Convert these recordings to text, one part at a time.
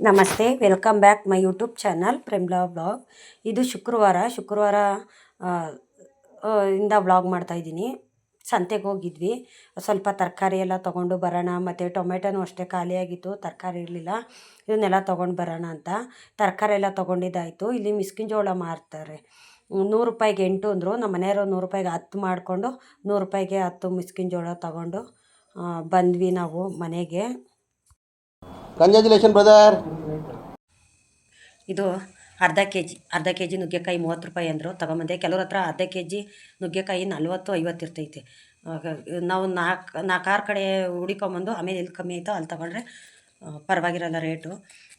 ನಮಸ್ತೆ, welcome back my YouTube channel Premla blog ಇದು ಶುಕ್ರವಾರ ಶುಕ್ರವಾರ ಇಂದ ವ್ಲಾಗ್ ಮಾಡ್ತಾಯಿದ್ದೀನಿ ಸಂತೆಗೆ ಹೋಗಿದ್ವಿ. ಸ್ವಲ್ಪ ತರಕಾರಿ ಎಲ್ಲ ತೊಗೊಂಡು ಬರೋಣ. ಮತ್ತು ಟೊಮೆಟೊನೂ ಅಷ್ಟೇ ಖಾಲಿಯಾಗಿತ್ತು ತರಕಾರಿ ಇರಲಿಲ್ಲ. ಇದನ್ನೆಲ್ಲ ತೊಗೊಂಡು ಬರೋಣ ಅಂತ. ತರಕಾರಿ ಎಲ್ಲ ತೊಗೊಂಡಿದ್ದಾಯಿತು. ಇಲ್ಲಿ ಮಿಸ್ಕಿನ ಜೋಳ ಮಾರ್ತಾರೆ. ನೂರು ರೂಪಾಯಿಗೆ ಎಂಟು ಅಂದರು. ನಮ್ಮ ಮನೆಯವರು ನೂರು ರೂಪಾಯಿಗೆ ಹತ್ತು ಮಾಡಿಕೊಂಡು ನೂರು ರೂಪಾಯಿಗೆ ಹತ್ತು ಮಿಸ್ಕಿನ ಜೋಳ ತೊಗೊಂಡು ಬಂದ್ವಿ ನಾವು ಮನೆಗೆ. ಕಂಗ್ರ್ಯಾಚುಲೇಷನ್ ಬ್ರದರ್ ಇದು ಅರ್ಧ ಕೆ ಜಿ ಅರ್ಧ ಕೆ ಜಿ ನುಗ್ಗೆಕಾಯಿ ಮೂವತ್ತು ರೂಪಾಯಿ ಅಂದರು. ತಗೊಂಬಂದೆ, ಕೆಲವ್ರ ಹತ್ರ ಅರ್ಧ ಕೆ ಜಿ ನುಗ್ಗೆಕಾಯಿ ನಲ್ವತ್ತು ಐವತ್ತು ಇರ್ತೈತೆ. ನಾವು ನಾಲ್ಕು ನಾಲ್ಕಾರು ಕಡೆ ಹುಡಿಕೊಂಬಂದು, ಆಮೇಲೆ ಎಲ್ಲಿ ಕಮ್ಮಿ ಆಯಿತೋ ಅಲ್ಲಿ ತೊಗೊಂಡ್ರೆ ಪರವಾಗಿರಲ್ಲ ರೇಟು.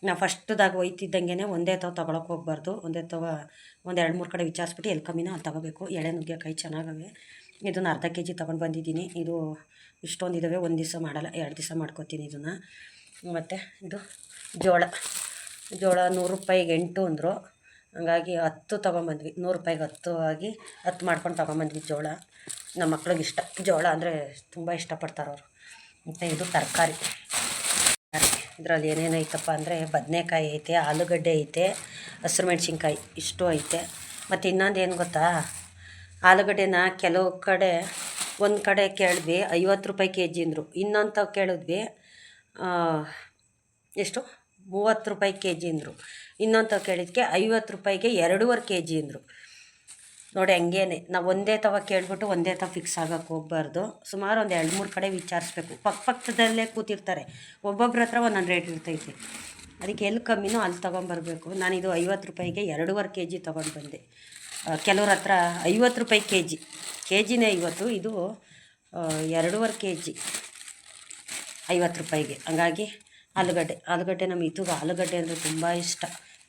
ನಾವು ಫಸ್ಟ್ದಾಗ ಒಯ್ತಿದ್ದಂಗೆ ಒಂದೇ ತಾವು ತೊಗೊಳಕ್ಕೆ ಹೋಗ್ಬಾರ್ದು. ಒಂದೇ ತವ ಒಂದು ಎರಡು ಮೂರು ಕಡೆ ವಿಚಾರಿಸ್ಬಿಟ್ಟು ಎಲ್ಲಿ ಕಮ್ಮಿನೋ ಅಲ್ಲಿ ತೊಗೋಬೇಕು. ಎಳೆ ನುಗ್ಗೆಕಾಯಿ ಚೆನ್ನಾಗವೆ. ಇದನ್ನು ಅರ್ಧ ಕೆ ಜಿ ತೊಗೊಂಡು ಬಂದಿದ್ದೀನಿ. ಇದು ಇಷ್ಟೊಂದು ಇದ್ದಾವೆ ಒಂದು ದಿವಸ ಮಾಡಲ್ಲ, ಎರಡು ದಿವಸ ಮಾಡ್ಕೊತೀನಿ ಇದನ್ನು. ಮತ್ತು ಇದು ಜೋಳ. ಜೋಳ ನೂರು ರೂಪಾಯಿಗೆ ಎಂಟು ಅಂದರು. ಹಂಗಾಗಿ ಹತ್ತು ತೊಗೊಂಬಂದ್ವಿ. ನೂರು ರೂಪಾಯಿಗೆ ಹತ್ತು ಆಗಿ ಹತ್ತು ಮಾಡ್ಕೊಂಡು ತೊಗೊಂಬಂದ್ವಿ ಜೋಳ. ನಮ್ಮ ಮಕ್ಳಿಗೆ ಇಷ್ಟ. ಜೋಳ ಅಂದರೆ ತುಂಬ ಇಷ್ಟಪಡ್ತಾರೆ ಅವರು. ಮತ್ತು ಇದು ತರಕಾರಿ. ಇದರಲ್ಲಿ ಏನೇನು ಐತಪ್ಪ ಅಂದರೆ ಬದನೆಕಾಯಿ ಐತೆ, ಆಲೂಗಡ್ಡೆ ಐತೆ, ಹಸಿರು ಮೆಣಸಿನ್ಕಾಯಿ ಇಷ್ಟು ಐತೆ. ಮತ್ತು ಇನ್ನೊಂದು ಏನು ಗೊತ್ತಾ? ಆಲೂಗಡ್ಡೆನ ಕೆಲವು ಕಡೆ ಒಂದು ಕಡೆ ಕೇಳಿದ್ವಿ, ಐವತ್ತು ರೂಪಾಯಿ ಕೆ ಜಿ ಅಂದರು. ಇನ್ನೊಂದು ಕೇಳಿದ್ವಿ ಎಷ್ಟು? ಮೂವತ್ತು ರೂಪಾಯಿ ಕೆ ಜಿ ಅಂದರು. ಇನ್ನೊಂದು ಕೇಳಿದ್ದಕ್ಕೆ ಐವತ್ತು ರೂಪಾಯಿಗೆ ಎರಡೂವರೆ ಕೆ ಜಿ ಅಂದರು. ನೋಡಿ ಹಂಗೇನೆ, ನಾವು ಒಂದೇ ತವ ಕೇಳಿಬಿಟ್ಟು ಒಂದೇ ತವ ಫಿಕ್ಸ್ ಆಗಕ್ಕೆ ಹೋಗ್ಬಾರ್ದು. ಸುಮಾರು ಒಂದು ಎರಡು ಮೂರು ಕಡೆ ವಿಚಾರಿಸ್ಬೇಕು. ಪಕ್ಕ ಪಕ್ಕದಲ್ಲೇ ಕೂತಿರ್ತಾರೆ. ಒಬ್ಬೊಬ್ರ ಹತ್ರ ಒಂದೊಂದು ರೇಟ್ ಇರ್ತೈತಿ. ಅದಕ್ಕೆ ಎಲ್ಲಿ ಕಮ್ಮಿನೋ ಅಲ್ಲಿ ತೊಗೊಂಬರ್ಬೇಕು. ನಾನಿದು ಐವತ್ತು ರೂಪಾಯಿಗೆ ಎರಡೂವರೆ ಕೆ ಜಿ ತೊಗೊಂಡು ಬಂದೆ. ಕೆಲವ್ರ ಹತ್ರ ಐವತ್ತು ರೂಪಾಯಿ ಕೆ ಜಿ ಕೆ ಜಿನೇ ಐವತ್ತು, ಇದು ಎರಡೂವರೆ ಕೆ ಜಿ ಐವತ್ತು ರೂಪಾಯಿಗೆ. ಹಂಗಾಗಿ ಆಲೂಗಡ್ಡೆ ಆಲೂಗಡ್ಡೆ ನಮ್ಮ ಮಿತುಗೆ ಆಲೂಗಡ್ಡೆ ಅಂದರೆ ತುಂಬ ಇಷ್ಟ.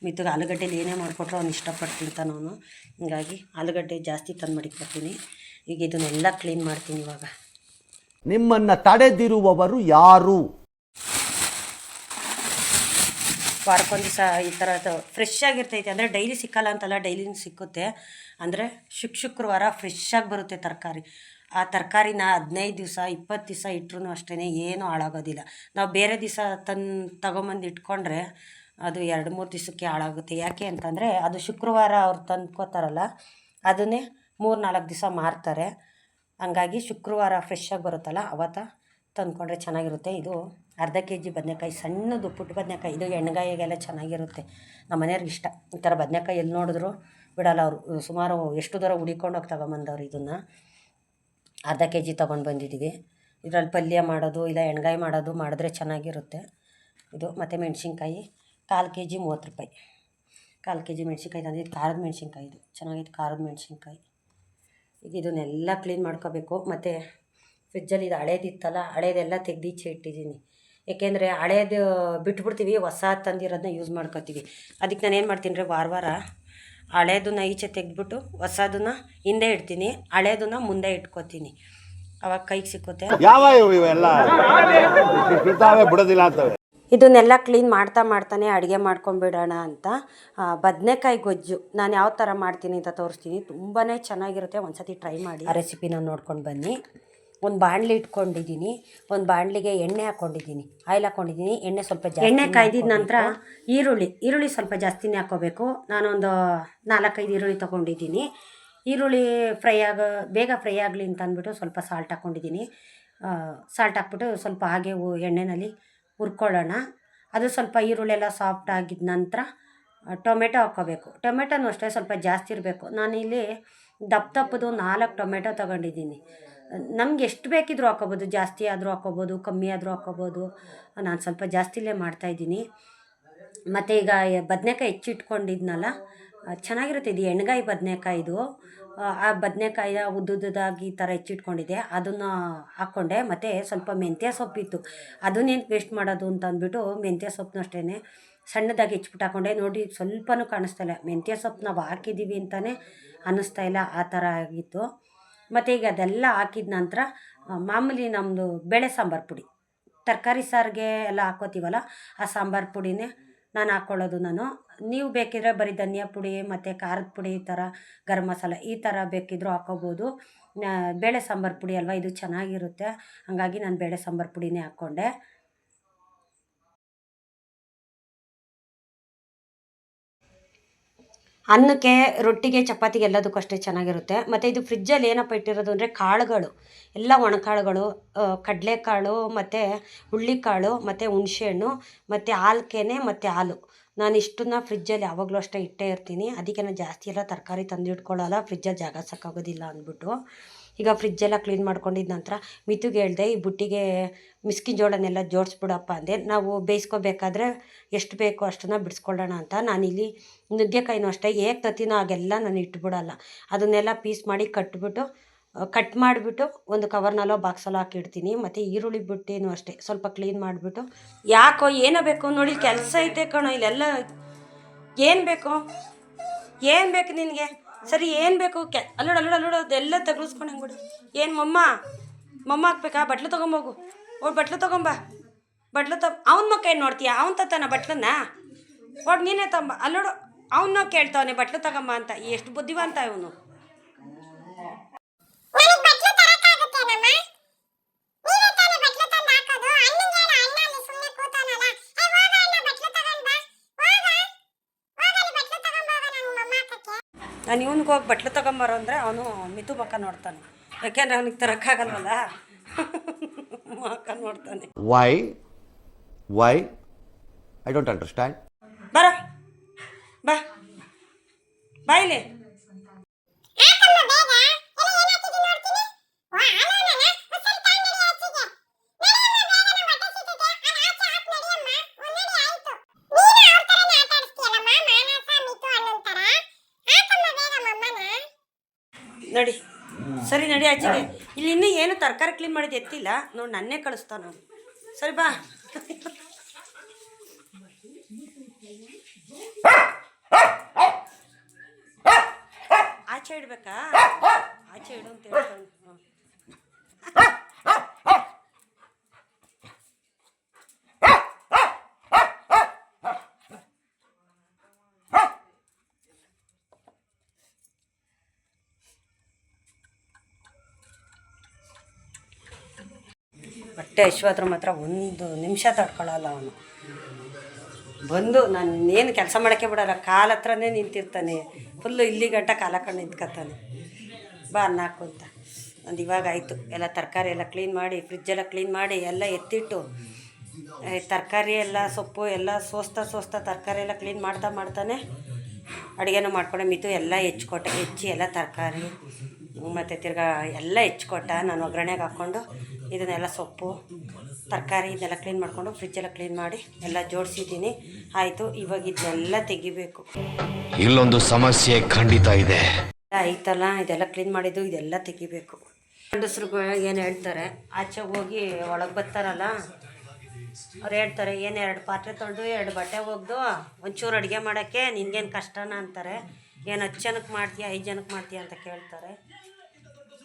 ಮಿತುಗೆ ಆಲೂಗಡ್ಡೆಲಿ ಏನೇ ಮಾಡಿಕೊಟ್ರು ಅವ್ನು ಇಷ್ಟಪಟ್ಟು ತಿಂತಾನೆ ಅವನು ಹಿಂಗಾಗಿ ಆಲೂಗಡ್ಡೆ ಜಾಸ್ತಿ ತಂದು ಮಡಿಕೊಡ್ತೀನಿ ಈಗ ಇದನ್ನೆಲ್ಲ ಕ್ಲೀನ್ ಮಾಡ್ತೀನಿ ಇವಾಗ. ನಿಮ್ಮನ್ನು ತಡೆದಿರುವವರು ಯಾರು? ವಾರಕ್ಕೊಂದು ದಿವಸ ಈ ಥರ ಫ್ರೆಶ್ ಆಗಿರ್ತೈತೆ. ಅಂದರೆ ಡೈಲಿ ಸಿಕ್ಕಲ್ಲ ಅಂತಲ್ಲ ಡೈಲಿನೂ ಸಿಕ್ಕುತ್ತೆ. ಅಂದರೆ ಶುಕ್ ಶುಕ್ರವಾರ ಫ್ರೆಶ್ ಆಗಿ ಬರುತ್ತೆ ತರಕಾರಿ. ಆ ತರಕಾರಿನ ಹದಿನೈದು ದಿವಸ, ಇಪ್ಪತ್ತು ದಿವಸ ಇಟ್ರು ಅಷ್ಟೇ ಏನೂ ಹಾಳಾಗೋದಿಲ್ಲ. ನಾವು ಬೇರೆ ದಿವಸ ತಂದು ತಗೊಂಬಂದು ಇಟ್ಕೊಂಡ್ರೆ ಅದು ಎರಡು ಮೂರು ದಿವಸಕ್ಕೆ ಹಾಳಾಗುತ್ತೆ. ಯಾಕೆ ಅಂತಂದರೆ ಅದು ಶುಕ್ರವಾರ ಅವ್ರು ತಂದ್ಕೋತಾರಲ್ಲ, ಅದನ್ನೇ ಮೂರು ನಾಲ್ಕು ದಿವಸ ಮಾರ್ತಾರೆ. ಹಂಗಾಗಿ ಶುಕ್ರವಾರ ಫ್ರೆಶ್ಶಾಗಿ ಬರುತ್ತಲ್ಲ, ಅವತ್ತ ತಂದ್ಕೊಂಡ್ರೆ ಚೆನ್ನಾಗಿರುತ್ತೆ. ಇದು ಅರ್ಧ ಕೆ ಜಿ ಬದನೆಕಾಯಿ, ಸಣ್ಣದು ಪುಟ್ಟ ಬದನೆಕಾಯಿ. ಇದು ಎಣ್ಣೆಗಾಯಿಗೆಲ್ಲ ಚೆನ್ನಾಗಿರುತ್ತೆ. ನಮ್ಮ ಮನೆಯವ್ರಿಗೆ ಇಷ್ಟ. ಈ ಥರ ಬದನೆಕಾಯಿ ಎಲ್ಲಿ ನೋಡಿದ್ರು ಬಿಡಲ್ಲ ಅವರು. ಸುಮಾರು ಎಷ್ಟು ದೂರ ಹುಡಿಕೊಂಡು ಹೋಗಿ ತಗೊಂಬಂದವ್ರು ಇದನ್ನು. ಅರ್ಧ ಕೆ ಜಿ ತೊಗೊಂಡು ಬಂದಿದ್ದೀವಿ. ಇದರಲ್ಲಿ ಪಲ್ಯ ಮಾಡೋದು, ಇಲ್ಲ ಎಣ್ಗಾಯಿ ಮಾಡೋದು ಮಾಡಿದ್ರೆ ಚೆನ್ನಾಗಿರುತ್ತೆ. ಇದು ಮತ್ತು ಮೆಣಸಿನ್ಕಾಯಿ, ಕಾಲು ಕೆ ಜಿ ಮೂವತ್ತು ರೂಪಾಯಿ. ಕಾಲು ಕೆ ಜಿ ಮೆಣಸಿನ್ಕಾಯಿ ತಂದಿದ್ದು ಖಾರದ ಮೆಣಸಿನ್ಕಾಯಿ ಇದು. ಚೆನ್ನಾಗಿತ್ತು ಖಾರದ ಮೆಣಸಿನ್ಕಾಯಿ. ಈಗ ಇದನ್ನೆಲ್ಲ ಕ್ಲೀನ್ ಮಾಡ್ಕೋಬೇಕು. ಮತ್ತು ಫ್ರಿಜ್ಜಲ್ಲಿ ಇದು ಹಳೇದಿತ್ತಲ್ಲ, ಹಳೇದೆಲ್ಲ ತೆಗ್ದು ಈಚೆ ಇಟ್ಟಿದ್ದೀನಿ. ಏಕೆಂದರೆ ಹಳೇದು ಬಿಟ್ಬಿಡ್ತೀವಿ, ಹೊಸ ತಂದಿರೋದನ್ನ ಯೂಸ್ ಮಾಡ್ಕೋತೀವಿ. ಅದಕ್ಕೆ ನಾನು ಏನು ಮಾಡ್ತೀನಿ ರೀ, ವಾರ ವಾರ ಹಳೇದನ್ನ ಈಚೆ ತೆಗೆದ್ಬಿಟ್ಟು ಹೊಸದನ್ನ ಹಿಂದೆ ಇಡ್ತೀನಿ ಹಳೇದನ್ನ ಮುಂದೆ ಇಟ್ಕೋತೀನಿ. ಅವಾಗ ಕೈಗೆ ಸಿಕ್ಕುತ್ತೆ. ಯಾವ ಇವೆಲ್ಲ? ಬಿಡ್ತಾವೆ ಬಿಡೋದಿಲ್ಲ ಅಂತವೆ. ಇದನ್ನೆಲ್ಲ ಕ್ಲೀನ್ ಮಾಡ್ತಾ ಮಾಡ್ತಾನೆ ಅಡುಗೆ ಮಾಡ್ಕೊಂಬಿಡೋಣ ಅಂತ. ಬದನೆಕಾಯಿ ಗೊಜ್ಜು. ನಾನು ಯಾವ ಥರ ಮಾಡ್ತೀನಿ ಅಂತ ತೋರಿಸ್ತೀನಿ. ತುಂಬಾ ಚೆನ್ನಾಗಿರುತ್ತೆ. ಒಂದ್ಸತಿ ಟ್ರೈ ಮಾಡಿ. ಆ ರೆಸಿಪಿನ ನೋಡ್ಕೊಂಡು ಬನ್ನಿ. ಒಂದು ಬಾಣಲಿ ಇಟ್ಕೊಂಡಿದ್ದೀನಿ ಒಂದು ಬಾಣಲಿಗೆ ಎಣ್ಣೆ ಹಾಕ್ಕೊಂಡಿದ್ದೀನಿ ಆಯಿಲ್ ಹಾಕ್ಕೊಂಡಿದ್ದೀನಿ ಎಣ್ಣೆ ಸ್ವಲ್ಪ ಜಾಸ್ತಿ ಎಣ್ಣೆ ಕಾಯ್ದಿದ ನಂತರ ಈರುಳ್ಳಿ ಈರುಳ್ಳಿ ಸ್ವಲ್ಪ ಜಾಸ್ತಿನೇ ಹಾಕ್ಕೋಬೇಕು. ನಾನೊಂದು ನಾಲ್ಕೈದು ಈರುಳ್ಳಿ ತೊಗೊಂಡಿದ್ದೀನಿ. ಈರುಳ್ಳಿ ಫ್ರೈ ಆಗ ಬೇಗ ಫ್ರೈ ಆಗಲಿ ಅಂತ ಅಂದ್ಬಿಟ್ಟು ಸ್ವಲ್ಪ ಸಾಲ್ಟ್ ಹಾಕ್ಕೊಂಡಿದ್ದೀನಿ ಸಾಲ್ಟ್ ಹಾಕ್ಬಿಟ್ಟು ಸ್ವಲ್ಪ ಹಾಗೆ ಎಣ್ಣೆನಲ್ಲಿ ಎಣ್ಣೆಯಲ್ಲಿ ಹುರ್ಕೊಳ್ಳೋಣ. ಅದು ಸ್ವಲ್ಪ ಈರುಳ್ಳಿ ಎಲ್ಲ ಸಾಫ್ಟ್ ಆಗಿದ ನಂತರ ಟೊಮೆಟೊ ಹಾಕ್ಕೋಬೇಕು. ಟೊಮೆಟೊನೂ ಅಷ್ಟೇ ಸ್ವಲ್ಪ ಜಾಸ್ತಿ ಇರಬೇಕು. ನಾನಿಲ್ಲಿ ದಪ್ಪ ದಪ್ಪದು ನಾಲ್ಕು ಟೊಮೆಟೊ ತೊಗೊಂಡಿದ್ದೀನಿ. ನಮ್ಗೆ ಎಷ್ಟು ಬೇಕಿದ್ರೂ ಹಾಕೋಬೋದು ಜಾಸ್ತಿ ಆದರೂ ಹಾಕೋಬೋದು ಕಮ್ಮಿ ಆದರೂ ಹಾಕೋಬೋದು ನಾನು ಸ್ವಲ್ಪ ಜಾಸ್ತಿಲೇ ಮಾಡ್ತಾಯಿದ್ದೀನಿ ಮತ್ತು ಈಗ ಬದನೆಕಾಯಿ ಹೆಚ್ಚಿಟ್ಕೊಂಡಿದ್ನಲ್ಲ ಚೆನ್ನಾಗಿರುತ್ತೆ ಇದು ಎಣ್ಗಾಯಿ ಬದನೆಕಾಯಿ ಇದು. ಆ, ಬದನೆಕಾಯಿಯ ಉದ್ದುದ್ದಾಗಿ ಈ ಥರ ಹೆಚ್ಚಿಟ್ಕೊಂಡಿದ್ದೆ. ಅದನ್ನು ಹಾಕ್ಕೊಂಡೆ. ಮತ್ತು ಸ್ವಲ್ಪ ಮೆಂತ್ಯ ಸೊಪ್ಪಿತ್ತು ಅದನ್ನೇನು ವೇಸ್ಟ್ ಮಾಡೋದು ಅಂತ ಅಂದ್ಬಿಟ್ಟು ಮೆಂತ್ಯ ಸೊಪ್ಪನ್ನು ಅಷ್ಟೇ ಸಣ್ಣದಾಗಿ ಹೆಚ್ಚಿಬಿಟ್ಟು ಹಾಕ್ಕೊಂಡೆ. ನೋಡಿ ಸ್ವಲ್ಪನೂ ಕಾಣಿಸ್ತಾ ಇಲ್ಲ. ಮೆಂತ್ಯ ಸೊಪ್ಪು ನಾವು ಹಾಕಿದ್ದೀವಿ ಅಂತಲೇ ಅನ್ನಿಸ್ತಾ ಇಲ್ಲ. ಆ ಥರ ಆಗಿತ್ತು. ಮತ್ತು ಈಗ ಅದೆಲ್ಲ ಹಾಕಿದ ನಂತರ ಮಾಮೂಲಿ ನಮ್ಮದು ಬೇಳೆ ಸಾಂಬಾರು ಪುಡಿ. ತರಕಾರಿ ಸಾರಿಗೆ ಎಲ್ಲ ಹಾಕೋತೀವಲ್ಲ, ಆ ಸಾಂಬಾರು ಪುಡಿನೇ ನಾನು ಹಾಕ್ಕೊಳ್ಳೋದು ನಾನು. ನೀವು ಬೇಕಿದ್ರೆ ಬರೀ ಧನಿಯಾ ಪುಡಿ, ಮತ್ತು ಖಾರದ ಪುಡಿ ಈ ಥರ ಗರಂ ಮಸಾಲೆ ಈ ಥರ ಬೇಕಿದ್ರೂ ಹಾಕೋಬೋದು. ಬೇಳೆ ಸಾಂಬಾರು ಪುಡಿ ಅಲ್ವಾ, ಇದು ಚೆನ್ನಾಗಿರುತ್ತೆ. ಹಾಗಾಗಿ ನಾನು ಬೇಳೆ ಸಾಂಬಾರು ಪುಡಿನೇ ಹಾಕ್ಕೊಂಡೆ ಅನ್ನಕ್ಕೆ, ರೊಟ್ಟಿಗೆ, ಚಪಾತಿಗೆ ಎಲ್ಲದಕ್ಕೂ ಅಷ್ಟೇ ಚೆನ್ನಾಗಿರುತ್ತೆ. ಮತ್ತು ಇದು ಫ್ರಿಜ್ಜಲ್ಲಿ ಏನಪ್ಪ ಇಟ್ಟಿರೋದು ಅಂದರೆ ಕಾಳುಗಳು. ಎಲ್ಲ ಒಣಕಾಳುಗಳು ಕಡಲೆಕಾಳು, ಮತ್ತು ಹುಳ್ಳಿಕಾಳು, ಮತ್ತು ಹುಣಸೆಹಣ್ಣು, ಮತ್ತು ಹಾಲ್ಕೆನೆ, ಮತ್ತು ಹಾಲು. ನಾನು ಇಷ್ಟನ್ನ ಫ್ರಿಜ್ಜಲ್ಲಿ ಯಾವಾಗಲೂ ಅಷ್ಟೇ ಇಟ್ಟೇ ಇರ್ತೀನಿ. ಅದಕ್ಕೆ ನಾನು ಜಾಸ್ತಿ ಎಲ್ಲ ತರಕಾರಿ ತಂದು ಇಟ್ಕೊಳ್ಳೋಲ್ಲ ಫ್ರಿಜ್ಜಲ್ಲಿ ಜಾಗ ಸಾಕಾಗೋದಿಲ್ಲ ಅಂದ್ಬಿಟ್ಟು. ಈಗ ಫ್ರಿಜ್ಜೆಲ್ಲ ಕ್ಲೀನ್ ಮಾಡ್ಕೊಂಡಿದ್ದ ನಂತರ ಮಿತುಗೆ ಹೇಳಿದೆ, ಈ ಬುಟ್ಟಿಗೆ ಮಿಸ್ಕಿನ ಜೋಳನೆಲ್ಲ ಜೋಡಿಸ್ಬಿಡಪ್ಪ ಅಂದೆ. ನಾವು ಬೇಯಿಸ್ಕೋಬೇಕಾದ್ರೆ ಎಷ್ಟು ಬೇಕೋ ಅಷ್ಟನ್ನು ಬಿಡಿಸ್ಕೊಳ್ಳೋಣ ಅಂತ. ನಾನಿಲ್ಲಿ ನುಗ್ಗೆಕಾಯಿನೂ ಅಷ್ಟೇ ಹೇಗೆ ತತ್ತಿನೋ ಹಾಗೆಲ್ಲ ನಾನು ಇಟ್ಬಿಡಲ್ಲ. ಅದನ್ನೆಲ್ಲ ಪೀಸ್ ಮಾಡಿ ಕಟ್ಬಿಟ್ಟು ಕಟ್ ಮಾಡಿಬಿಟ್ಟು ಒಂದು ಕವರ್ನಲ್ಲೋ ಬಾಕ್ಸಲ್ಲೋ ಹಾಕಿಡ್ತೀನಿ. ಮತ್ತು ಈರುಳ್ಳಿ ಬುಟ್ಟಿನೂ ಅಷ್ಟೇ, ಸ್ವಲ್ಪ ಕ್ಲೀನ್ ಮಾಡಿಬಿಟ್ಟು. ಯಾಕೋ ಏನೋ ಬೇಕು ನೋಡಿ, ಕೆಲಸ ಐತೆ ಕಣೋ ಇಲ್ಲೆಲ್ಲ. ಏನು ಬೇಕು? ಏನು ಬೇಕು ನಿನಗೆ? ಸರಿ, ಏನು ಬೇಕು? ಕೆ, ಅಲ್ಲೋಡ ಅಲ್ಲೋಡ, ಅಲ್ಲೋಡು, ಅದೆಲ್ಲ ತಗಲಿಸ್ಕೊಂಡು ಬಿಡು. ಏನು ಮಮ್ಮ? ಮಮ್ಮ ಹಾಕ್ಬೇಕಾ? ಬಟ್ಲು ತೊಗೊಂಬೋಗು ಓಡ್ ಬಟ್ಲು ತೊಗೊಂಬ ಬಟ್ಲು ತ ಅವ್ನ ಮಕ್ಕ ಏನು ನೋಡ್ತೀಯ? ಅವ್ನು ತತ್ತಾನ ಬಟ್ಲನ್ನ? ಓಡ್, ನೀನೇ ತಂಬ ಅಲ್ಲೋಡು ಅವನ್ನ ಕೇಳ್ತಾವನೆ, ಬಟ್ಲು ತಗೊಂಬ ಅಂತ. ಎಷ್ಟು ಬುದ್ಧಿವಂತ ಇವನು ನನಗ್ ಬಟ್ಲು ತರಕ್ಕಾಗುತ್ತೇನಮ್ಮ? ನೀವೇ ತಾನೇ ಬಟ್ಲು ತಂದ್ ಹಾಕೋದು? ಅಣ್ಣಂಗ್ ಹೇಳು, ಅಣ್ಣ ಅಲ್ಲಿ ಸುಮ್ನೆ ಕೂತಾನಲ್ಲ. ಏ, ಹೋಗು ಅಣ್ಣ, ಬಟ್ಲು ತಗೊಂಡ್ ಬಾ. ಹೋಗು. ಹೋಗಲ್ಲಿ ಬಟ್ಲು ತಗೊಂಡ್ ಹೋಗು ನನ್ ಮೊಮ್ಮ ಹಾಕಕ್ಕೆ. ನಾನು ಇವನಿಗೆ ಹೋಗಿ ಬಟ್ಲು ತಗೊಂಬರೋ ಅಂದರೆ ಅವನು ಮಿತು ಮಕ್ಕ ನೋಡ್ತಾನೆ. ಯಾಕೆಂದ್ರೆ ಅವನಿಗೆ ತರೋಕ್ಕಾಗಲ್ವಲ್ಲ ಮಕ್ಕ ನೋಡ್ತಾನೆ. Why why I don't understand ಬರ. ಬಾ. ಬಾ ಇಲ್ಲಿ ಹಾಕಮ್ಮ ಬೇಗ. ಎಲ್ಲ ಏನ್ ಹಾಕಿದೀನಿ ನೋಡ್ತೀನಿ. ಓ, ಹಾಲುನಾ? ಒಂದ್ ಸ್ವಲ್ಪ ನಡಿ ಆಚೆಗೆ. ನಡಿಯಮ್ಮ ಬೇಗ, ನಂಗ್ ಹೊಟ್ಟೆ ಸಿಕ್ಕಿದೆ. ಅಲ್ಲಿ ಆಚೆ ಹಾಕ್ ನಡಿಯಮ್ಮ. ಒಂದ್ ನಡಿ ಆಯ್ತು. ನೀನು ಅವ್ರ್ ಥರನೇ ಆಟ ಆಡಿಸ್ತೀಯಲ್ಲಮ್ಮ, ಮಾನಸ, ಮಿತು ಅಣ್ಣನ್ ಥರ. ಹಾಕಮ್ಮ ಬೇಗ ಮೊಮ್ಮನ. ನಡಿ. ಸರಿ ನಡಿ ಆಚೆಗೆ ಇಲ್ಲಿ ಇನ್ನೂ ಏನು ತರಕಾರಿ ಕ್ಲೀನ್ ಮಾಡಿದ್ದು ಎತ್ತಿಲ್ಲ. ನೋಡಿ ನನ್ನೇ ಕಳಿಸ್ತಾನ ನೋಡಿ. ಸರಿ ಬಾ. ಆಚೆ ಇಡ್ಬೇಕಾ? ಆಚೆ ಇಡು ಅಂತ ಹೇಳ್ತಾನೆ ಹ್ಞೂ ಬಟ್ಟೆ ಮಾತ್ರ ಒಂದು ನಿಮಿಷ ತಡ್ಕೊಳ್ಳಲ್ಲ ಅವನು. ಬಂದು ನಾನು ಏನು ಕೆಲಸ ಮಾಡೋಕ್ಕೆ ಬಿಡಲ್ಲ, ಕಾಲ ಹತ್ರನೇ ನಿಂತಿರ್ತಾನೆ. ಫುಲ್ಲು ಇಲ್ಲಿ ಗಂಟ ಕಾಲ ಕಣ್ಣು ನಿಂತ್ಕೊತಾನೆ ಬಾ ನಾಲ್ಕು ಅಂತ. ನಂದು ಇವಾಗ ಆಯಿತು. ಎಲ್ಲ ತರಕಾರಿ ಎಲ್ಲ ಕ್ಲೀನ್ ಮಾಡಿ ಫ್ರಿಜ್ಜೆಲ್ಲ ಕ್ಲೀನ್ ಮಾಡಿ, ಎಲ್ಲ ಎತ್ತಿಟ್ಟು ತರಕಾರಿ ಎಲ್ಲ, ಸೊಪ್ಪು ಎಲ್ಲ ಸೋಸ್ತಾ ಸೋಸ್ತಾ ತರಕಾರಿ ಎಲ್ಲ ಕ್ಲೀನ್ ಮಾಡ್ತಾ ಮಾಡ್ತಾನೆ. ಅಡುಗೆನೂ ಮಾಡ್ಕೊಂಡೆ, ಮಿತು ಎಲ್ಲ ಹೆಚ್ಕೊಟ್ಟೆ, ಹೆಚ್ಚಿ ಎಲ್ಲ ತರಕಾರಿ, ಮತ್ತು ತಿರ್ಗಾ ಎಲ್ಲ ಹೆಚ್ಕೊಟ್ಟ, ನಾನು ಒಗ್ಗರಣೆಗೆ ಹಾಕ್ಕೊಂಡು ಇದನ್ನೆಲ್ಲ ಸೊಪ್ಪು ತರಕಾರಿ ಇದನ್ನೆಲ್ಲ ಕ್ಲೀನ್ ಮಾಡಿಕೊಂಡು ಫ್ರಿಜ್ಜೆಲ್ಲ ಕ್ಲೀನ್ ಮಾಡಿ ಎಲ್ಲ ಜೋಡಿಸಿದ್ದೀನಿ. ಆಯಿತು ಇವಾಗ ಇದನ್ನೆಲ್ಲ ತೆಗಿಬೇಕು. ಇಲ್ಲೊಂದು ಸಮಸ್ಯೆ ಖಂಡಿತ ಇದೆ. ಆಯ್ತಲ್ಲ ಇದೆಲ್ಲ ಕ್ಲೀನ್ ಮಾಡಿದ್ದು ಇದೆಲ್ಲ ತೆಗಿಬೇಕು. ಗಂಡಸರು ಏನು ಹೇಳ್ತಾರೆ ಆಚೆ ಹೋಗಿ ಒಳಗೆ ಬರ್ತಾರಲ್ಲ ಅವ್ರು ಹೇಳ್ತಾರೆ ಏನು ಎರಡು ಪಾತ್ರೆ ತೊಳೆದು ಎರಡು ಬಟ್ಟೆ ಒಗ್ದು ಒಂಚೂರು ಅಡುಗೆ ಮಾಡೋಕ್ಕೆ ನಿನಗೇನು ಕಷ್ಟನ ಅಂತಾರೆ. ಏನು ಹತ್ತು ಜನಕ್ಕೆ ಮಾಡ್ತೀಯ ಐದು ಜನಕ್ಕೆ ಮಾಡ್ತೀಯ ಅಂತ ಕೇಳ್ತಾರೆ.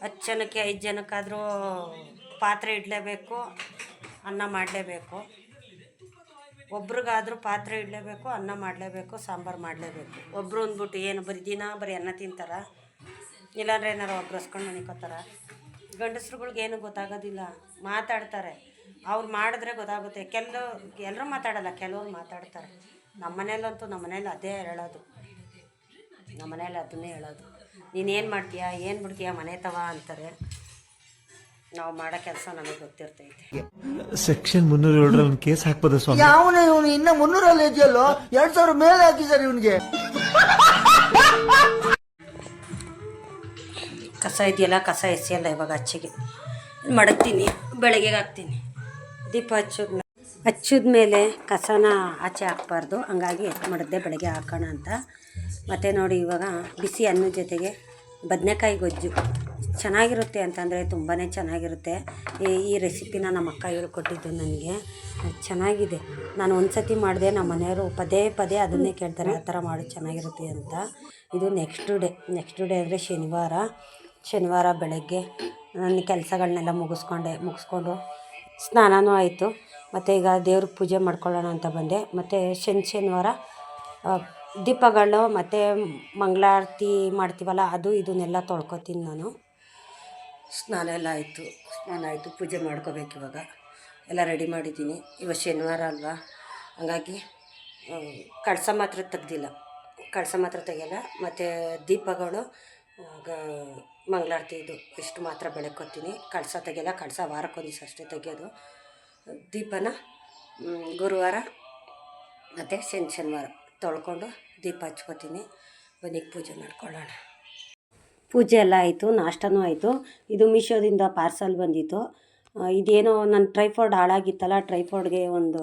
ಹತ್ತು ಜನಕ್ಕೆ ಐದು ಜನಕ್ಕಾದರೂ ಪಾತ್ರೆ ಇಡಲೇಬೇಕು, ಅನ್ನ ಮಾಡಲೇಬೇಕು. ಒಬ್ರಿಗಾದ್ರೂ ಪಾತ್ರೆ ಇಡಲೇಬೇಕು, ಅನ್ನ ಮಾಡಲೇಬೇಕು, ಸಾಂಬಾರು ಮಾಡಲೇಬೇಕು. ಒಬ್ಬರು ಅಂದ್ಬಿಟ್ಟು ಏನು, ಬರೀ ದಿನ ಬರೀ ಅನ್ನ ತಿಂತಾರ? ಇಲ್ಲಾಂದ್ರೆ ಏನಾರು ಒಗ್ಗರಿಸ್ಕೊಂಡು ಮನಿಕೋತಾರ ಗಂಡಸ್ರುಗಳ್ಗೆ ಏನು ಗೊತ್ತಾಗೋದಿಲ್ಲ. ಮಾತಾಡ್ತಾರೆ. ಅವ್ರು ಮಾಡಿದ್ರೆ ಗೊತ್ತಾಗುತ್ತೆ. ಕೆಲವು ಎಲ್ಲರೂ ಮಾತಾಡಲ್ಲ, ಕೆಲವರು ಮಾತಾಡ್ತಾರೆ. ನಮ್ಮ ಮನೇಲಂತೂ ನಮ್ಮ ಮನೇಲಿ ಅದೇ ಹೇಳೋದು. ನಮ್ಮ ಮನೇಲಿ ಅದನ್ನೇ ಹೇಳೋದು. ಏನು ಮಾಡ್ತೀಯಾ? ಏನು ಬಿಡ್ತೀಯಾ? ಮನೆ ತವ ಅಂತಾರೆ. ನಾವು ಮಾಡೋ ಕೆಲಸ ನಮಗೆ ಗೊತ್ತಿರ್ತೈತೆ. ಸೆಕ್ಷನ್ ಮುನ್ನೂರ ಏಳರಲ್ಲಿ ಕೇಸ್ ಹಾಕ್ಬೋದ ಸ್ವಾಮಿ? ಯಾವನ ಇವನು ಇನ್ನ ಮುನ್ನೂರಲ್ಲಿ ಇದೆಯಲ್ಲೋ? ಎರಡ್ ಸಾವಿರ ಮೇಲೆ ಹಾಕಿದ್ದಾರೆ ಇವನಿಗೆ. ಕಸ ಇದೆಯಲ್ಲ ಕಸ ಎಸೆಯಲ್ಲ ಇವಾಗ ಅಚ್ಚಿಗೆ. ಮಡಗ್ತೀನಿ ಬೆಳಗ್ಗೆಗೆ ಹಾಕ್ತೀನಿ. ದೀಪ ಹಚ್ಚೋದ್ಮೇಲೆ ಹಚ್ಚಿದ ಮೇಲೆ ಕಸನ ಆಚೆ ಹಾಕ್ಬಾರ್ದು. ಹಂಗಾಗಿ ಮಡಗ್ದೆ ಬೆಳಗ್ಗೆ ಹಾಕೋಣ ಅಂತ. ಮತ್ತು ನೋಡಿ ಇವಾಗ ಬಿಸಿ ಅನ್ನದ ಜೊತೆಗೆ ಬದನೆಕಾಯಿ ಗೊಜ್ಜು. ಚೆನ್ನಾಗಿರುತ್ತೆ ಅಂತಂದರೆ ತುಂಬಾ ಚೆನ್ನಾಗಿರುತ್ತೆ. ಈ ಈ ರೆಸಿಪಿನ ನಮ್ಮ ಅಕ್ಕ ಹೇಳ್ಕೊಟ್ಟಿದ್ದು ನನಗೆ. ಚೆನ್ನಾಗಿದೆ. ನಾನು ಒಂದು ಸತಿ ಮಾಡಿದೆ, ನಮ್ಮ ಮನೆಯವರು ಪದೇ ಪದೇ ಅದನ್ನೇ ಕೇಳ್ತಾರೆ, ಆ ಥರ ಮಾಡು, ಚೆನ್ನಾಗಿರುತ್ತೆ ಅಂತ. ಇದು ನೆಕ್ಸ್ಟ್ ಡೇ ನೆಕ್ಸ್ಟ್ ಡೇ ಅಂದರೆ ಶನಿವಾರ. ಶನಿವಾರ ಬೆಳಗ್ಗೆ ನನ್ನ ಕೆಲಸಗಳನ್ನೆಲ್ಲ ಮುಗಿಸ್ಕೊಂಡೆ, ಮುಗಿಸ್ಕೊಂಡು ಸ್ನಾನವೂ ಆಯಿತು. ಮತ್ತು ಈಗ ದೇವ್ರಿಗೆ ಪೂಜೆ ಮಾಡ್ಕೊಳ್ಳೋಣ ಅಂತ ಬಂದೆ. ಮತ್ತು ಶನಿ, ಶನಿವಾರ ದೀಪಗಳು ಮತ್ತು ಮಂಗಳಾರತಿ ಮಾಡ್ತೀವಲ್ಲ, ಅದು, ಇದನ್ನೆಲ್ಲ ತೊಳ್ಕೊತೀನಿ ನಾನು. ಸ್ನಾನ ಎಲ್ಲ ಆಯಿತು. ಸ್ನಾನ ಆಯಿತು. ಪೂಜೆ ಮಾಡ್ಕೋಬೇಕು ಇವಾಗ. ಎಲ್ಲ ರೆಡಿ ಮಾಡಿದ್ದೀನಿ. ಇವತ್ತು ಶನಿವಾರ ಅಲ್ವಾ? ಹಂಗಾಗಿ ಕಳಸ ಮಾತ್ರ ತೆಗ್ದಿಲ್ಲ. ಕಳಸ ಮಾತ್ರ ತೆಗೆಯಲ್ಲ. ಮತ್ತು ದೀಪಗಳು ಮಂಗಳಾರತಿ ಇದು, ಇಷ್ಟು ಮಾತ್ರ ಬೆಳಕೊತೀನಿ. ಕಳಸ ತೆಗೆಯಲ್ಲ. ಕಳಸ ವಾರಕ್ಕೊಂದು ದಿವಸ ಅಷ್ಟೇ ತೆಗೆಯೋದು. ದೀಪನ ಗುರುವಾರ ಮತ್ತು ಶನಿ, ಶನಿವಾರ ತೊಳ್ಕೊಂಡು ದೀಪ ಹಚ್ಕೋತೀನಿ. ಬನ್ನಿ, ಪೂಜೆ ಮಾಡ್ಕೊಳ್ಳೋಣ. ಪೂಜೆ ಎಲ್ಲ ಆಯಿತು, ನಾಷ್ಟನೂ ಆಯಿತು. ಇದು ಮೀಶೋದಿಂದ ಪಾರ್ಸಲ್ ಬಂದಿತ್ತು. ಇದೇನೋ ನನ್ನ ಟ್ರೈಫೋರ್ಡ್ ಹಾಳಾಗಿತ್ತಲ್ಲ, ಟ್ರೈಫೋರ್ಡ್ಗೆ ಒಂದು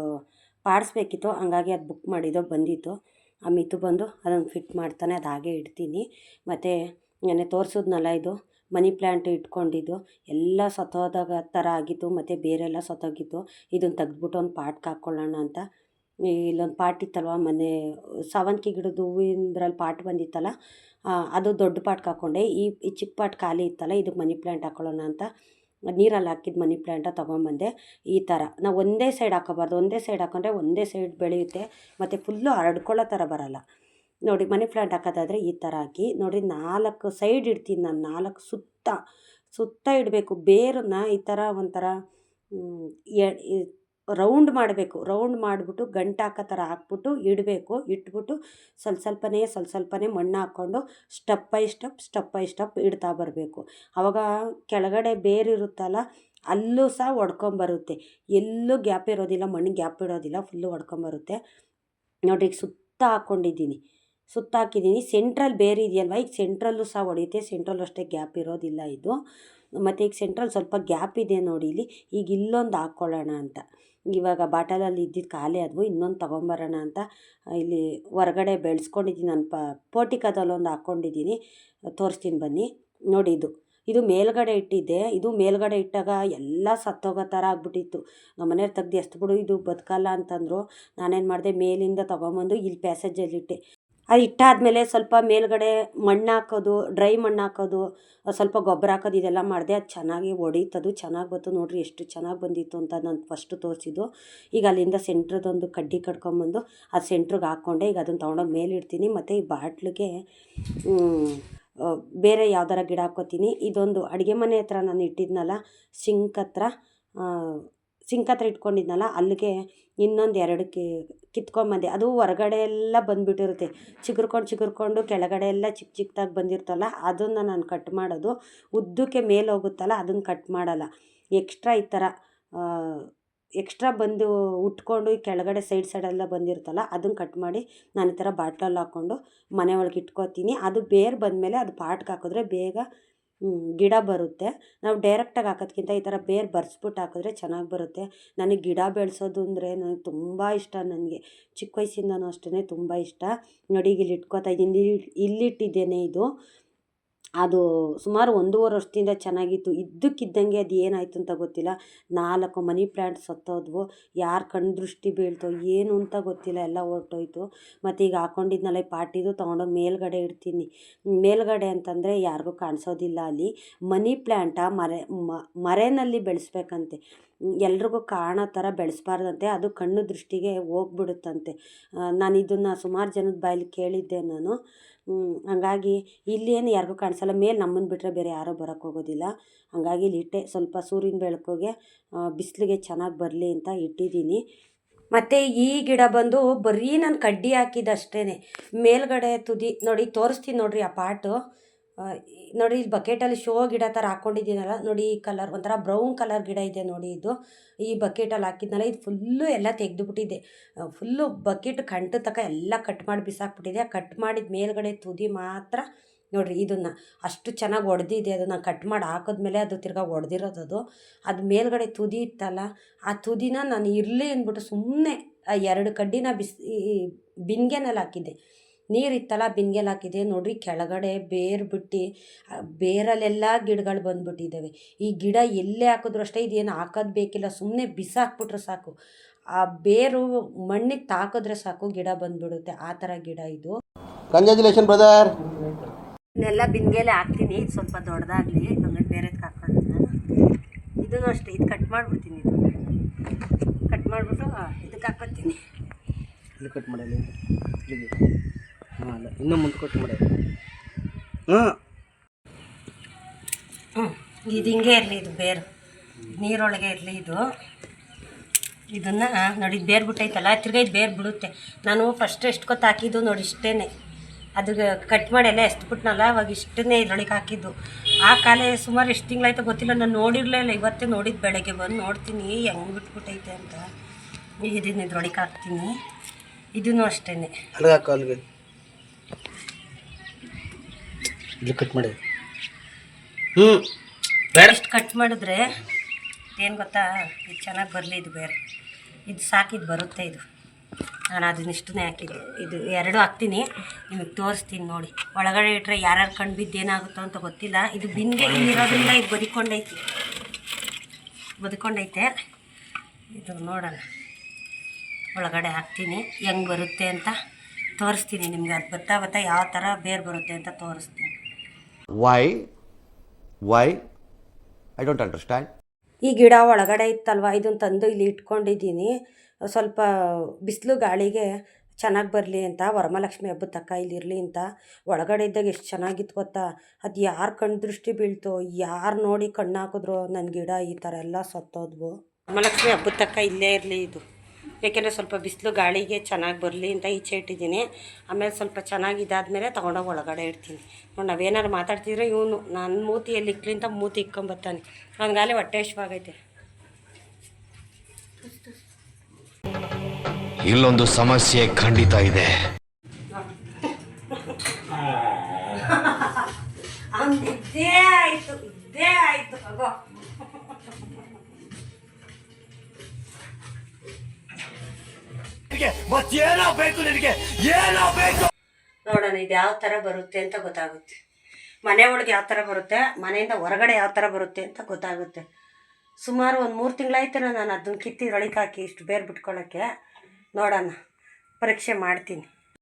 ಪಾರ್ಟ್ಸ್ ಬೇಕಿತ್ತು ಹಂಗಾಗಿ ಅದು ಬುಕ್ ಮಾಡಿದ್ದೋ, ಬಂದಿತ್ತು. ಆ ಮಿತು ಬಂದು ಅದನ್ನು ಫಿಟ್ ಮಾಡ್ತಾನೆ, ಅದು ಹಾಗೆ ಇಡ್ತೀನಿ. ಮತ್ತು ನೆನೆ ತೋರಿಸಿದ್ನಲ್ಲ ಇದು, ಮನಿ ಪ್ಲ್ಯಾಂಟ್ ಇಟ್ಕೊಂಡಿದ್ದು, ಎಲ್ಲ ಸತ್ತೋದಾಗ ಥರ ಆಗಿತ್ತು, ಮತ್ತು ಬೇರೆಲ್ಲ ಸತ್ತೋಗಿತ್ತು. ಇದನ್ನು ತೆಗೆದ್ಬಿಟ್ಟು ಒಂದು ಪಾಟ್ಗೆ ಹಾಕ್ಕೊಳ್ಳೋಣ ಅಂತ. ಇಲ್ಲೊಂದು ಪಾಟ್ ಇತ್ತಲ್ವ, ಮನೆ, ಸಾವಂತಿಗೆ ಗಿಡದ ಹೂವಿಂದ್ರಲ್ಲಿ ಪಾಟ್ ಬಂದಿತ್ತಲ್ಲ ಅದು ದೊಡ್ಡ ಪಾಟ್ಗೆ ಹಾಕ್ಕೊಂಡೆ ಈ ಈ ಚಿಕ್ಕ ಪಾಟ್ ಖಾಲಿ ಇತ್ತಲ್ಲ ಇದಕ್ಕೆ ಮನಿ ಪ್ಲ್ಯಾಂಟ್ ಹಾಕ್ಕೊಳ್ಳೋಣ ಅಂತ ನೀರಲ್ಲಿ ಹಾಕಿದ ಮನಿ ಪ್ಲ್ಯಾಂಟ ತೊಗೊಂಬಂದೆ. ಈ ಥರ ನಾವು ಒಂದೇ ಸೈಡ್ ಹಾಕೋಬಾರ್ದು. ಒಂದೇ ಸೈಡ್ ಹಾಕೊಂಡ್ರೆ ಒಂದೇ ಸೈಡ್ ಬೆಳೆಯುತ್ತೆ. ಮತ್ತು ಫುಲ್ಲು ಹರಡ್ಕೊಳ್ಳೋ ಥರ ಬರೋಲ್ಲ. ನೋಡಿ, ಮನಿ ಪ್ಲ್ಯಾಂಟ್ ಹಾಕೋದಾದರೆ ಈ ಥರ ಹಾಕಿ. ನೋಡಿ ನಾಲ್ಕು ಸೈಡ್ ಇಡ್ತೀನಿ ನಾನು. ನಾಲ್ಕು ಸುತ್ತ ಸುತ್ತ ಇಡಬೇಕು. ಬೇರನ್ನ ಈ ಥರ ಒಂಥರ ರೌಂಡ್ ಮಾಡಬೇಕು, ರೌಂಡ್ ಮಾಡಿಬಿಟ್ಟು ಗಂಟಾಕೋ ಥರ ಹಾಕ್ಬಿಟ್ಟು ಇಡಬೇಕು, ಇಟ್ಬಿಟ್ಟು ಸ್ವಲ್ಪ ಸ್ವಲ್ಪನೇ ಸ್ವಲ್ಪ ಸ್ವಲ್ಪನೇ ಮಣ್ಣು ಹಾಕ್ಕೊಂಡು step by step step by step ಇಡ್ತಾ ಬರಬೇಕು. ಆವಾಗ ಕೆಳಗಡೆ ಬೇರಿರುತ್ತಲ್ಲ ಅಲ್ಲೂ ಸಹ ಒಡ್ಕೊಂಬರುತ್ತೆ ಎಲ್ಲೂ ಗ್ಯಾಪ್ ಇರೋದಿಲ್ಲ, ಮಣ್ಣು ಗ್ಯಾಪ್ ಇಡೋದಿಲ್ಲ ಫುಲ್ಲು ಒಡ್ಕೊಂಬರುತ್ತೆ ನೋಡಿ ಈಗ ಸುತ್ತ ಹಾಕ್ಕೊಂಡಿದ್ದೀನಿ ಸುತ್ತ ಹಾಕಿದ್ದೀನಿ. ಸೆಂಟ್ರಲ್ ಬೇರೆ ಇದೆಯಲ್ವ? ಈಗ ಸೆಂಟ್ರಲ್ಲೂ ಸಹ ಹೊಡೆಯುತ್ತೆ ಸೆಂಟ್ರಲ್ಲೂ ಅಷ್ಟೇ ಗ್ಯಾಪ್ ಇರೋದಿಲ್ಲ ಇದು. ಮತ್ತು ಈಗ ಸೆಂಟ್ರಲ್ಲಿ ಸ್ವಲ್ಪ ಗ್ಯಾಪ್ ಇದೆ ನೋಡಿ ಇಲ್ಲಿ. ಈಗ ಇಲ್ಲೊಂದು ಹಾಕ್ಕೊಳ್ಳೋಣ ಅಂತ. ಇವಾಗ ಬಾಟಲಲ್ಲಿ ಇದ್ದಿದ್ದು ಖಾಲಿ ಆದವು, ಇನ್ನೊಂದು ತೊಗೊಂಬರೋಣ ಅಂತ ಇಲ್ಲಿ ಹೊರಗಡೆ ಬೆಳೆಸ್ಕೊಂಡಿದ್ದೀನಿ ನಾನು ಪ ಪೋಟಿಕದಲ್ಲೊಂದು ಹಾಕ್ಕೊಂಡಿದ್ದೀನಿ ತೋರಿಸ್ತೀನಿ ಬನ್ನಿ. ನೋಡಿ ಇದು. ಇದು ಮೇಲ್ಗಡೆ ಇಟ್ಟಿದ್ದೆ. ಇದು ಮೇಲ್ಗಡೆ ಇಟ್ಟಾಗ ಎಲ್ಲ ಸತ್ತೋಗೋ ಥರ ಆಗ್ಬಿಟ್ಟಿತ್ತು. ನಮ್ಮ ಮನೆಯವ್ರು ತೆಗ್ದು ಎಷ್ಟು ಬಿಡು ಇದು ಬದುಕಲ್ಲ ಅಂತಂದರು. ನಾನೇನು ಮಾಡಿದೆ, ಮೇಲಿಂದ ತೊಗೊಂಬಂದು ಇಲ್ಲಿ ಪ್ಯಾಸೇಜಲ್ಲಿ ಇಟ್ಟೆ. ಅದು ಇಟ್ಟಾದಮೇಲೆ ಸ್ವಲ್ಪ ಮೇಲ್ಗಡೆ ಮಣ್ಣು ಹಾಕೋದು ಡ್ರೈ ಮಣ್ಣು ಹಾಕೋದು ಸ್ವಲ್ಪ ಗೊಬ್ಬರ ಹಾಕೋದು, ಇದೆಲ್ಲ ಮಾಡಿದೆ ಅದು ಚೆನ್ನಾಗಿ ಹೊಡೀತದು, ಚೆನ್ನಾಗಿ ಬಂತು ನೋಡಿರಿ ಎಷ್ಟು ಚೆನ್ನಾಗಿ ಬಂದಿತ್ತು ಅಂತ ನಾನು ಫಸ್ಟು ತೋರಿಸಿದ್ದು. ಈಗ ಅಲ್ಲಿಂದ ಸೆಂಟ್ರದೊಂದು ಕಡ್ಡಿ ಕಟ್ಕೊಂಬಂದು ಆ ಸೆಂಟ್ರಿಗೆ ಹಾಕ್ಕೊಂಡೆ, ಈಗ ಅದನ್ನು ತೊಗೊಂಡೋಗಿ ಮೇಲೆ ಇಡ್ತೀನಿ ಮತ್ತು ಈ ಬಾಟ್ಲಿಗೆ ಬೇರೆ ಯಾವ್ದಾರ ಗಿಡ ಹಾಕ್ಕೋತೀನಿ. ಇದೊಂದು ಅಡುಗೆ ಮನೆ ಹತ್ರ ನಾನು ಇಟ್ಟಿದ್ನಲ್ಲ, ಸಿಂಕ್ ಹತ್ರ ಸಿಂಕ್ ಹತ್ರ ಇಟ್ಕೊಂಡಿದ್ನಲ್ಲ, ಅಲ್ಲಿಗೆ ಇನ್ನೊಂದು ಎರಡು ಕಿ ಕಿತ್ಕೊಂಬಂದೆ. ಅದು ಹೊರಗಡೆ ಎಲ್ಲ ಬಂದುಬಿಟ್ಟಿರುತ್ತೆ. ಚಿಗುರ್ಕೊಂಡು ಚಿಗುರ್ಕೊಂಡು ಕೆಳಗಡೆ ಎಲ್ಲ ಚಿಕ್ಕ ಚಿಕ್ಕದಾಗಿ ಬಂದಿರ್ತಲ್ಲ, ಅದನ್ನು ನಾನು ಕಟ್ ಮಾಡೋದು. ಉದ್ದಕ್ಕೆ ಮೇಲೆ ಹೋಗುತ್ತಲ್ಲ ಅದನ್ನು ಕಟ್ ಮಾಡಲ್ಲ. ಎಕ್ಸ್ಟ್ರಾ ಈ ಥರ ಎಕ್ಸ್ಟ್ರಾ ಬಂದು ಉಟ್ಕೊಂಡು ಕೆಳಗಡೆ ಸೈಡ್ ಸೈಡೆಲ್ಲ ಬಂದಿರುತ್ತಲ್ಲ ಅದನ್ನು ಕಟ್ ಮಾಡಿ ನಾನು ಈ ಥರ ಬಾಟ್ಲಲ್ಲಿ ಹಾಕ್ಕೊಂಡು ಮನೆ ಒಳಗೆ ಇಟ್ಕೋತೀನಿ. ಅದು ಬೇರು ಬಂದಮೇಲೆ ಅದು ಪಾಟ್ಗೆ ಹಾಕಿದ್ರೆ ಬೇಗ ಗಿಡ ಬರುತ್ತೆ. ನಾವು ಡೈರೆಕ್ಟಾಗಿ ಹಾಕೋದ್ಕಿಂತ ಈ ಥರ ಬೇರು ಬರ್ಸ್ಬಿಟ್ಟು ಹಾಕಿದ್ರೆ ಚೆನ್ನಾಗಿ ಬರುತ್ತೆ. ನನಗೆ ಗಿಡ ಬೆಳೆಸೋದು ಅಂದರೆ ನನಗೆ ತುಂಬ ಇಷ್ಟ ನನಗೆ. ಚಿಕ್ಕ ವಯಸ್ಸಿಂದನೂ ಅಷ್ಟೇ ತುಂಬ ಇಷ್ಟ. ನೋಡಿ ಇಲ್ಲಿ ಇಟ್ಕೋತಾ ಇದ್ದೀನಿ ಇಲ್ಲಿಟ್ಟಿದ್ದೇನೆ ಇದು. ಅದು ಸುಮಾರು ಒಂದೂವರೆ ವರ್ಷದಿಂದ ಚೆನ್ನಾಗಿತ್ತು. ಇದ್ದಕ್ಕಿದ್ದಂಗೆ ಅದು ಏನಾಯಿತು ಅಂತ ಗೊತ್ತಿಲ್ಲ. ನಾಲ್ಕು ಮನಿ ಪ್ಲ್ಯಾಂಟ್ ಸತ್ತೋದ್ವು. ಯಾರು ಕಣ್ಣು ದೃಷ್ಟಿ ಬೀಳ್ತೋ ಏನು ಅಂತ ಗೊತ್ತಿಲ್ಲ. ಎಲ್ಲ ಹೊರ್ಟೋಯ್ತು. ಮತ್ತು ಈಗ ಹಾಕೊಂಡಿದ್ನಲ್ಲ ಈ ಪಾಟಿದು ತೊಗೊಂಡೋಗಿ ಮೇಲ್ಗಡೆ ಇಡ್ತೀನಿ. ಮೇಲ್ಗಡೆ ಅಂತಂದರೆ ಯಾರಿಗೂ ಕಾಣಿಸೋದಿಲ್ಲ ಅಲ್ಲಿ. ಮನಿ ಪ್ಲ್ಯಾಂಟ ಮರೆ ಮರೆನಲ್ಲಿ ಬೆಳೆಸ್ಬೇಕಂತೆ. ಎಲ್ರಿಗೂ ಕಾಣೋ ಥರ ಬೆಳೆಸ್ಬಾರ್ದಂತೆ. ಅದು ಕಣ್ಣು ದೃಷ್ಟಿಗೆ ಹೋಗ್ಬಿಡುತ್ತಂತೆ. ನಾನು ಇದನ್ನು ಸುಮಾರು ಜನದ ಬಾಯಲ್ಲಿ ಕೇಳಿದ್ದೆ ನಾನು. ಹಂಗಾಗಿ ಇಲ್ಲಿ ಏನು ಯಾರಿಗೂ ಕಾಣಿಸಲ್ಲ. ಮೇಲೆ ನಮ್ಮನ್ನು ಬಿಟ್ಟರೆ ಬೇರೆ ಯಾರೂ ಬರೋಕ್ಕೆ ಹೋಗೋದಿಲ್ಲ. ಹಂಗಾಗಿ ಇಲ್ಲಿ ಇಟ್ಟೆ ಸ್ವಲ್ಪ ಸೂರ್ಯನ ಬೆಳಕಿಗೆ ಬಿಸಿಲಿಗೆ ಚೆನ್ನಾಗಿ ಬರಲಿ ಅಂತ ಇಟ್ಟಿದ್ದೀನಿ. ಮತ್ತು ಈ ಗಿಡ ಬಂದು ಬರೀ ನಾನು ಕಡ್ಡಿ ಹಾಕಿದ್ದಷ್ಟೇ ಮೇಲ್ಗಡೆ ತುದಿ, ನೋಡಿ ತೋರಿಸ್ತೀನಿ ನೋಡಿರಿ ಆ ಪಾಟು. ನೋಡಿ ಇಲ್ಲಿ ಬಕೆಟಲ್ಲಿ ಶೋ ಗಿಡ ಥರ ಹಾಕ್ಕೊಂಡಿದ್ದೀನಲ್ಲ ನೋಡಿ ಈ ಕಲರ್ ಒಂಥರ ಬ್ರೌನ್ ಕಲರ್ ಗಿಡ ಇದೆ ನೋಡಿ ಇದು. ಈ ಬಕೆಟಲ್ಲಿ ಹಾಕಿದ್ನಲ್ಲ, ಇದು ಫುಲ್ಲು ಎಲ್ಲ ತೆಗೆದುಬಿಟ್ಟಿದೆ. ಫುಲ್ಲು ಬಕೆಟ್ ಕಂಟು ತಕ ಎಲ್ಲ ಕಟ್ ಮಾಡಿ ಬಿಸಾಕ್ಬಿಟ್ಟಿದೆ. ಕಟ್ ಮಾಡಿದ ಮೇಲ್ಗಡೆ ತುದಿ ಮಾತ್ರ ನೋಡಿರಿ ಇದನ್ನು. ಅಷ್ಟು ಚೆನ್ನಾಗಿ ಒಡೆದಿದೆ ಅದನ್ನು ಕಟ್ ಮಾಡಿ ಹಾಕಿದ್ಮೇಲೆ ಅದು ತಿರ್ಗಾ ಒಡೆದಿರೋದು ಅದು. ಅದು ಮೇಲ್ಗಡೆ ತುದಿ ಇತ್ತಲ್ಲ, ಆ ತುದಿನ ನಾನು ಇರಲಿ ಅಂದ್ಬಿಟ್ಟು ಸುಮ್ಮನೆ ಎರಡು ಕಡ್ಡಿನ ಬಿಸಿ ಬಿನ್ಗೆನಲ್ಲಿ ಹಾಕಿದ್ದೆ. ನೀರಿತ್ತಲ್ಲ ಬಿನ್ಗೆಲ್ ಹಾಕಿದೆ. ನೋಡ್ರಿ ಕೆಳಗಡೆ ಬೇರು ಬಿಟ್ಟು ಬೇರಲ್ಲೆಲ್ಲ ಗಿಡಗಳು ಬಂದುಬಿಟ್ಟಿದ್ದಾವೆ ಈ ಗಿಡ ಎಲ್ಲೇ ಹಾಕಿದ್ರು ಅಷ್ಟೇ ಇದೇನು ಹಾಕೋದು ಬೇಕಿಲ್ಲ. ಸುಮ್ಮನೆ ಬಿಸಾಕ್ಬಿಟ್ರೆ ಸಾಕು. ಆ ಬೇರು ಮಣ್ಣಿಗೆ ತಾಕಿದ್ರೆ ಸಾಕು ಗಿಡ ಬಂದ್ಬಿಡುತ್ತೆ. ಆ ಥರ ಗಿಡ ಇದು. ಕಂಗ್ರ್ಯಾಚುಲೇಷನ್ ಬ್ರದರ್ ಇದನ್ನೆಲ್ಲ ಬಿನ್ಗೆಲೆ ಹಾಕ್ತೀನಿ. ಇದು ಸ್ವಲ್ಪ ದೊಡ್ಡದಾಗಲಿ ಆಮೇಲೆ ಬೇರೆದಕ್ಕೆ ಹಾಕೋದನ್ನ ಇದನ್ನು ಅಷ್ಟೇ. ಇದು ಕಟ್ ಮಾಡಿಬಿಡ್ತೀನಿ ಇದು. ಕಟ್ ಮಾಡಿಬಿಟ್ಟು ಇದಕ್ಕೆ ಹಾಕೋತೀನಿ ಇಲ್ಲಿ ಕಟ್ ಮಾಡಲಿ ಹಾಂ ಅಲ್ಲ ಇನ್ನೂ ಮುಂದೆ ಕೊಟ್ಟು ಮಾಡ. ಹಾಂ. ಹ್ಞೂ ಇದು ಹಿಂಗೆ ಇರಲಿ ಇದು ಬೇರು. ನೀರೊಳಗೆ ಇರಲಿ ಇದು. ಇದನ್ನು ನೋಡಿ ಬೇರು ಬಿಟ್ಟೈತಲ್ಲ ತಿರ್ಗಾ ಇದು ಬೇರು ಬಿಡುತ್ತೆ. ನಾನು ಫಸ್ಟ್ ಎಷ್ಟು ಕೊತ್ತು ಹಾಕಿದ್ದು ನೋಡಿ ಇಷ್ಟೇ ಅದು ಕಟ್ ಮಾಡಿ ಎಲ್ಲ ಎಸ್ಬಿಟ್ನಲ್ಲ ಅವಾಗ ಇಷ್ಟನ್ನೇ ಇದ್ರೊಳಗೆ ಹಾಕಿದ್ದು. ಆ ಕಾಲೇ ಸುಮಾರು ಎಷ್ಟು ತಿಂಗಳಾಯ್ತು ಗೊತ್ತಿಲ್ಲ ನಾನು ನೋಡಿರಲಿಲ್ಲ ಇವತ್ತೇ ನೋಡಿದ್ದು ಬೆಳಗ್ಗೆ ಬಂದು ನೋಡ್ತೀನಿ ಹೆಂಗೆ ಬಿಟ್ಬಿಟ್ಟೈತೆ ಅಂತ. ಇದನ್ನು ಇದನ್ನ ಇದ್ರೊಳಗೆ ಹಾಕ್ತೀನಿ. ಇದೂ ಅಷ್ಟೇ ಇಲ್ಲಿ ಕಟ್ ಮಾಡಿ. ಹ್ಞೂ ಬೇಡ. ಇಷ್ಟು ಕಟ್ ಮಾಡಿದ್ರೆ ಏನು ಗೊತ್ತಾ? ಇದು ಚೆನ್ನಾಗಿ ಬರಲಿ ಇದು ಬೇರೆ. ಇದು ಸಾಕಿದ್ದು ಬರುತ್ತೆ ಇದು. ನಾನು ಅದನ್ನಿಷ್ಟನ್ನೇ ಹಾಕಿದ್ದು. ಇದು ಎರಡು ಹಾಕ್ತೀನಿ. ನಿಮಗೆ ತೋರಿಸ್ತೀನಿ ನೋಡಿ. ಒಳಗಡೆ ಇಟ್ಟರೆ ಯಾರ್ಯಾರು ಕಣ್ಣು ಬಿದ್ದು ಏನಾಗುತ್ತೋ ಅಂತ ಗೊತ್ತಿಲ್ಲ. ಇದು ಬಿಂದಿಗೆ ಇಲ್ಲಿರೋದ್ರಿಂದ ಇದು ಬದುಕೊಂಡೈತಿ. ಬದುಕೊಂಡೈತೆ. ಇದು ನೋಡೋಣ. ಒಳಗಡೆ ಹಾಕ್ತೀನಿ. ಹೆಂಗೆ ಬರುತ್ತೆ ಅಂತ ತೋರಿಸ್ತೀನಿ ನಿಮ್ಗೆ. ಅದು ಬತ್ತಾ ಬತ್ತಾ ಯಾವ ಥರ ಬೇರೆ ಬರುತ್ತೆ ಅಂತ ತೋರಿಸ್ತೀನಿ. Why? Why I don't understand ಈ ಗಿಡ ಒಳಗಡೆ ಇತ್ತಲ್ವ? ಇದನ್ನು ತಂದು ಇಲ್ಲಿ ಇಟ್ಕೊಂಡಿದ್ದೀನಿ. ಸ್ವಲ್ಪ ಬಿಸಿಲು ಗಾಳಿಗೆ ಚೆನ್ನಾಗಿ ಬರಲಿ ಅಂತ, ವರಮಹಾಲಕ್ಷ್ಮಿ ಹಬ್ಬದ ತಕ್ಕ ಇಲ್ಲಿರಲಿ ಅಂತ. ಒಳಗಡೆ ಇದ್ದಾಗ ಎಷ್ಟು ಚೆನ್ನಾಗಿತ್ತು ಗೊತ್ತಾ? ಅದು ಯಾರು ಕಣ್ಣು ದೃಷ್ಟಿ ಬೀಳ್ತೋ? ಯಾರು ನೋಡಿ ಕಣ್ಣು ಹಾಕಿದ್ರು ನನ್ನ ಗಿಡ? ಈ ಥರ ಎಲ್ಲ ಸತ್ತೋದ್ವು. ವರಮಹಾಲಕ್ಷ್ಮಿ ಹಬ್ಬದ ತಕ್ಕ ಇಲ್ಲೇ ಇರಲಿ ಇದು. ಏಕೆಂದರೆ ಸ್ವಲ್ಪ ಬಿಸಿಲು ಗಾಳಿಗೆ ಚೆನ್ನಾಗಿ ಬರಲಿ ಅಂತ ಈಚೆ ಇಟ್ಟಿದ್ದೀನಿ ಆಮೇಲೆ ಸ್ವಲ್ಪ ಚೆನ್ನಾಗಿ ಇದಾದ್ಮೇಲೆ ತೊಗೊಂಡೋಗಿ ಒಳಗಡೆ ಇಡ್ತೀನಿ ನೋಡಿ ನಾವೇನಾರು ಮಾತಾಡ್ತಿದ್ರೆ ಇವನು ನನ್ನ ಮೂತಿಯಲ್ಲಿ ಇಕ್ಲಿಂತ ಮೂತಿ ಇಕ್ಕೊಂಬರ್ತಾನೆ ನನಗಾಲೇ ಹೊಟ್ಟೆ ಇಷ್ಟವಾಗೈತೆ ಇಲ್ಲೊಂದು ಸಮಸ್ಯೆ ಖಂಡಿತ ಇದೆ ಆಯ್ತು ಇದ್ದೇ ಆಯಿತು ಇದ್ದೇ ಏನೋ ಬೇಕು ನೋಡೋಣ, ಇದು ಯಾವ ಥರ ಬರುತ್ತೆ ಅಂತ ಗೊತ್ತಾಗುತ್ತೆ. ಮನೆ ಒಳಗೆ ಯಾವ ಥರ ಬರುತ್ತೆ, ಮನೆಯಿಂದ ಹೊರಗಡೆ ಯಾವ ಥರ ಬರುತ್ತೆ ಅಂತ ಗೊತ್ತಾಗುತ್ತೆ. ಸುಮಾರು ಒಂದು ಮೂರು ತಿಂಗಳಾಯ್ತು ನಾನು ಅದನ್ನು ಕಿತ್ತಿ ಒಳಗೆ ಹಾಕಿ ಇಷ್ಟು ಬೇರೆ ಬಿಟ್ಕೊಳ್ಳೋಕ್ಕೆ ನೋಡೋಣ, ಪರೀಕ್ಷೆ ಮಾಡ್ತೀನಿ.